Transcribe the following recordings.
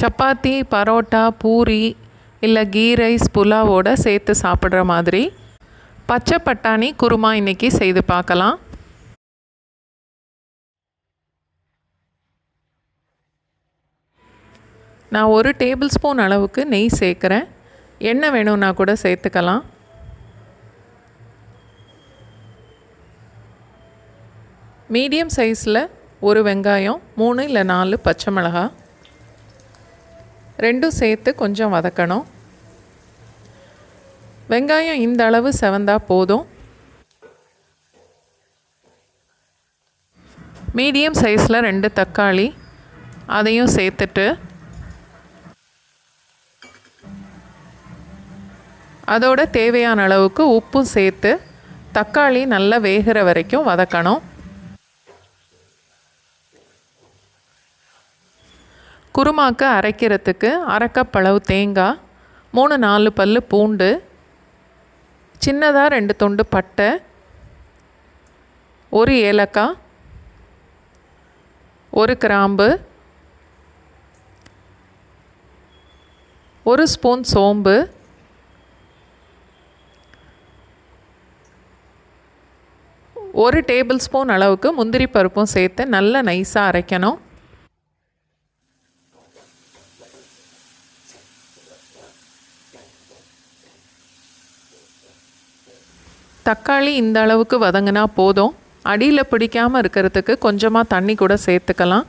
சப்பாத்தி பரோட்டா பூரி இல்லை key rice புலாவோடு சேர்த்து சாப்பிட்ற மாதிரி பச்சை பட்டாணி குருமா இன்றைக்கி செய்து பார்க்கலாம். நான் ஒரு டேபிள் ஸ்பூன் அளவுக்கு நெய் சேர்க்குறேன். எண்ணெய் வேணும்னா கூட சேர்த்துக்கலாம். மீடியம் சைஸில் ஒரு வெங்காயம் மூணு இல்லை நாலு பச்சை மிளகாய். ரெண்டும் சேர்த்து கொஞ்சம் வதக்கணும். வெங்காயம் இந்த அளவு செவந்தா போதும். மீடியம் சைஸில் ரெண்டு தக்காளி அதையும் சேர்த்துட்டு அதோட தேவையான அளவுக்கு உப்பும் சேர்த்து தக்காளி நல்லா வேகிற வரைக்கும் வதக்கணும். குருமாக்கு அரைக்கிறதுக்கு அரைக்கப்பளவு தேங்காய் மூணு நாலு பல் பூண்டு சின்னதாக ரெண்டு துண்டு பட்டை ஒரு ஏலக்காய் ஒரு கிராம்பு ஒரு ஸ்பூன் சோம்பு ஒரு டேபிள் ஸ்பூன் அளவுக்கு முந்திரி பருப்பும் சேர்த்து நல்லா நைஸாக அரைக்கணும். தக்காளி இந்த அளவுக்கு வதங்கினா போதும். அடியில் பிடிக்காமல் இருக்கிறதுக்கு கொஞ்சமாக தண்ணி கூட சேர்த்துக்கலாம்.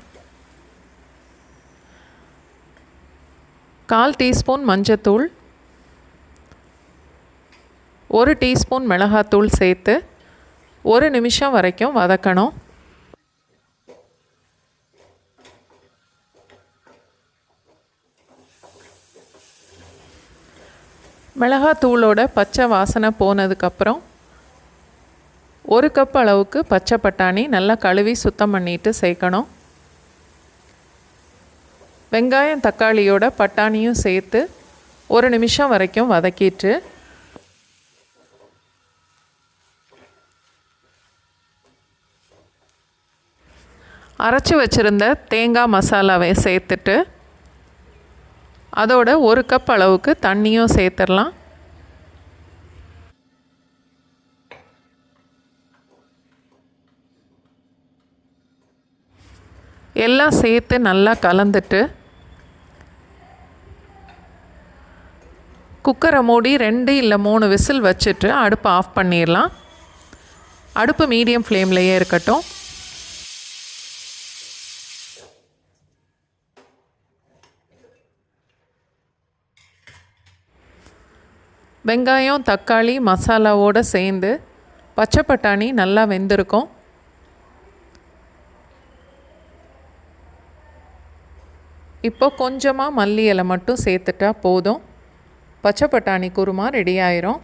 கால் டீஸ்பூன் மஞ்சத்தூள். ஒரு டீஸ்பூன் மிளகாத்தூள் சேர்த்து ஒரு நிமிஷம் வரைக்கும் வதக்கணும். மிளகாத்தூளோட பச்சை வாசனை போனதுக்கப்புறம் ஒரு கப் அளவுக்கு பச்சை பட்டாணி நல்லா கழுவி சுத்தம் பண்ணிட்டு சேர்க்கணும். வெங்காயம் தக்காளியோட பட்டாணியும் சேர்த்து ஒரு நிமிஷம் வரைக்கும் வதக்கிட்டு அரைச்சி வச்சுருந்த தேங்காய் மசாலாவை சேர்த்துட்டு அதோட ஒரு கப் அளவுக்கு தண்ணியும் சேர்த்துடலாம். எல்லாம் சேர்த்து நல்லா கலந்துட்டு குக்கரை மூடி ரெண்டு இல்லை மூணு விசில் வச்சுட்டு அடுப்பை ஆஃப் பண்ணிடலாம். அடுப்பு மீடியம் ஃப்ளேம்லேயே இருக்கட்டும். வெங்காயம் தக்காளி மசாலாவோடு சேர்ந்து பச்சை பட்டாணி நல்லா வெந்திருக்கும். இப்போ கொஞ்சமாக மல்லி இலை மட்டும் சேர்த்துட்டா போதும். பச்சை பட்டாணி குருமா ரெடி ஆயிரும்.